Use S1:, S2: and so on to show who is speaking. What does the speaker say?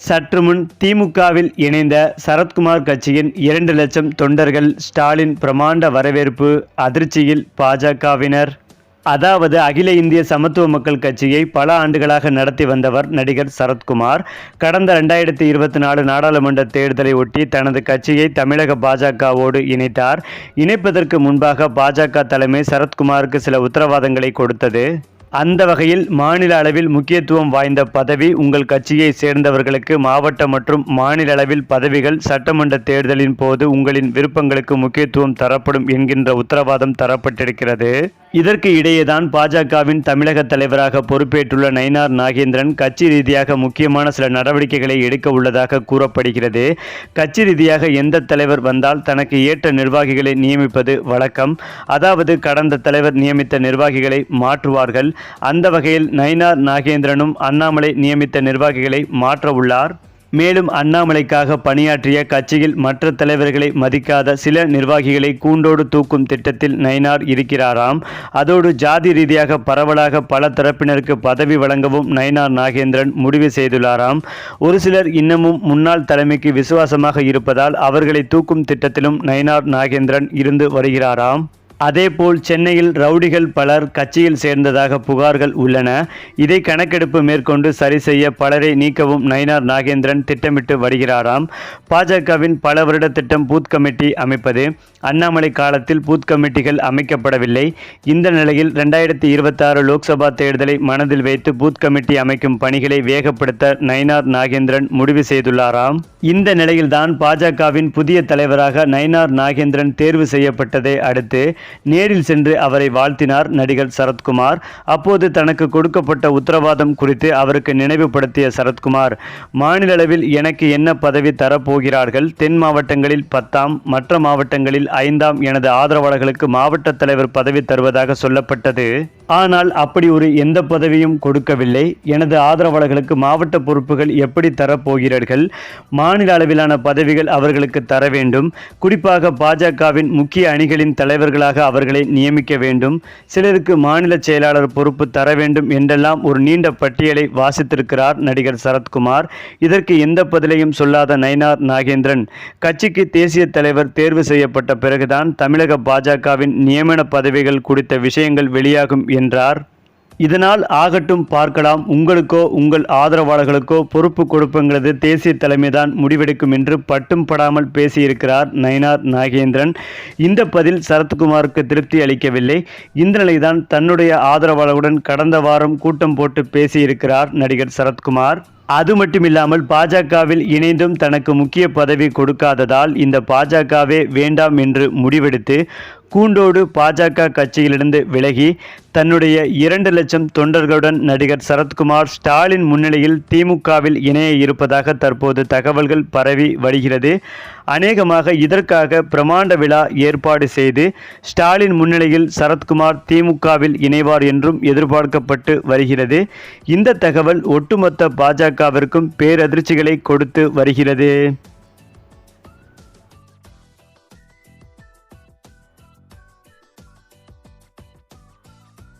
S1: சற்று முன் திமுகவில் இணைந்த சரத்குமார் கட்சியின் இரண்டு லட்சம் தொண்டர்கள் ஸ்டாலின் பிரமாண்ட வரவேற்பு அதிர்ச்சியில் பாஜகவினர். அதாவது அகில இந்திய சமத்துவ மக்கள் கட்சியை பல ஆண்டுகளாக நடத்தி வந்தவர் நடிகர் சரத்குமார். கடந்த ரெண்டாயிரத்தி இருபத்தி நாலு நாடாளுமன்ற தேர்தலை ஒட்டி தனது கட்சியை தமிழக பாஜகவோடு இணைத்தார். இணைப்பதற்கு முன்பாக பாஜக தலைமை சரத்குமாருக்கு சில உத்தரவாதங்களை கொடுத்தது. அந்த வகையில் மாநில அளவில் முக்கியத்துவம் வாய்ந்த பதவி உங்கள் கட்சியை சேர்ந்தவர்களுக்கு மாவட்ட மற்றும் மாநில அளவில் பதவிகள் சட்டமன்ற தேர்தலின் போது உங்களின் விருப்பங்களுக்கு முக்கியத்துவம் தரப்படும் என்கின்ற உத்தரவாதம் தரப்பட்டிருக்கிறது. இதற்கு இடையேதான் பாஜகவின் தமிழக தலைவராக பொறுப்பேற்றுள்ள நயினார் நாகேந்திரன் கட்சி ரீதியாக முக்கியமான சில நடவடிக்கைகளை எடுக்க உள்ளதாக கூறப்படுகிறது. கட்சி ரீதியாக எந்த தலைவர் வந்தால் தனக்கு ஏற்ற நிர்வாகிகளை நியமிப்பது வழக்கம். அதாவது கடந்த தலைவர் நியமித்த நிர்வாகிகளை மாற்றுவார்கள். அந்த வகையில் நயினார் நாகேந்திரனும் அண்ணாமலை நியமித்த நிர்வாகிகளை மாற்ற உள்ளார். மேலும் அண்ணாமலைக்காக பணியாற்றிய கட்சியில் மற்ற தலைவர்களை மதிக்காத சில நிர்வாகிகளை கூண்டோடு தூக்கும் திட்டத்தில் நயினார் இருக்கிறாராம். அதோடு ஜாதி ரீதியாக பரவலாக பல தரப்பினருக்கு பதவி வழங்கவும் நயினார் நாகேந்திரன் முடிவு செய்துள்ளாராம். ஒரு சிலர் இன்னமும் முன்னாள் தலைமைக்கு விசுவாசமாக இருப்பதால் அவர்களை தூக்கும் திட்டத்திலும் நயினார் நாகேந்திரன் இருந்து வருகிறாராம். அதேபோல் சென்னையில் ரவுடிகள் பலர் கட்சியில் சேர்ந்ததாக புகார்கள் உள்ளன. இதை கணக்கெடுப்பு மேற்கொண்டு சரி செய்ய பலரை நீக்கவும் நயினார் நாகேந்திரன் திட்டமிட்டு வருகிறாராம். பாஜகவின் பல வருட திட்டம் பூத் கமிட்டி அமைப்பது. அண்ணாமலை காலத்தில் பூத் கமிட்டிகள் அமைக்கப்படவில்லை. இந்த நிலையில் ரெண்டாயிரத்தி இருபத்தாறு லோக்சபா தேர்தலை மனதில் வைத்து பூத் கமிட்டி அமைக்கும் பணிகளை வேகப்படுத்த நயினார் நாகேந்திரன் முடிவு செய்துள்ளாராம். இந்த நிலையில்தான் பாஜகவின் புதிய தலைவராக நயினார் நாகேந்திரன் தேர்வு செய்யப்பட்டதை அடுத்து நேரில் சென்று அவரை வாழ்த்தினார் நடிகர் சரத்குமார். அப்போது தனக்கு கொடுக்கப்பட்ட உத்தரவாதம் குறித்து அவருக்கு நினைவுபடுத்திய சரத்குமார் மாநில அளவில் எனக்கு என்ன பதவி தரப்போகிறார்கள்? தென் மாவட்டங்களில் பத்தாம் மற்ற மாவட்டங்களில் ஐந்தாம் எனது ஆதரவாளர்களுக்கு மாவட்ட தலைவர் பதவி தருவதாக சொல்லப்பட்டது. ஆனால் அப்படி ஒரு எந்த பதவியும் கொடுக்கவில்லை. எனது ஆதரவாளர்களுக்கு மாவட்ட பொறுப்புகள் எப்படி தரப்போகிறீர்கள்? மாநில அளவிலான பதவிகள் அவர்களுக்கு தர வேண்டும். குறிப்பாக பாஜகவின் முக்கிய அணிகளின் தலைவர்களாக அவர்களை நியமிக்க வேண்டும். சிலருக்கு மாநில செயலாளர் பொறுப்பு தர வேண்டும் என்றெல்லாம் ஒரு நீண்ட பட்டியலை வாசித்திருக்கிறார் நடிகர் சரத்குமார். இதற்கு எந்த பதிலையும் சொல்லாத நயினார் நாகேந்திரன். கட்சிக்கு தேசிய தலைவர் தேர்வு செய்யப்பட்ட பிறகுதான் தமிழக பாஜகவின் நியமன பதவிகள் குறித்த விஷயங்கள் வெளியாகும் என்றார். இதனால் ஆகட்டும் பார்க்கலாம். உங்களுக்கோ உங்கள் ஆதரவாளர்களுக்கோ பொறுப்பு கொடுப்புங்கிறது தேசிய தலைமைதான் முடிவெடுக்கும் என்று பட்டும் படாமல் பேசியிருக்கிறார் நயினார் நாகேந்திரன். இந்த பதில் சரத்குமாருக்கு திருப்தி அளிக்கவில்லை. இந்த நிலைதான் தன்னுடைய ஆதரவாளர்களுடன் கடந்த வாரம் கூட்டம் போட்டு பேசியிருக்கிறார் நடிகர் சரத்குமார். அது மட்டுமில்லாமல் பாஜகவில் இணைந்தும் தனக்கு முக்கிய பதவி கொடுக்காததால் இந்த பாஜகவே வேண்டாம் என்று முடிவெடுத்து கூண்டோடு பாஜக கட்சியிலிருந்து விலகி தன்னுடைய இரண்டு லட்சம் தொண்டர்களுடன் நடிகர் சரத்குமார் ஸ்டாலின் முன்னிலையில் திமுகவில் இணைய இருப்பதாக தற்போது தகவல்கள் பரவி வருகிறது. அநேகமாக இதற்காக பிரமாண்ட விழா ஏற்பாடு செய்து ஸ்டாலின் முன்னிலையில் சரத்குமார் திமுகவில் இணைவார் என்றும் எதிர்பார்க்கப்பட்டு வருகிறது. இந்த தகவல் ஒட்டுமொத்த பாஜகவிற்கும் பேரதிர்ச்சிகளை கொடுத்து வருகிறது.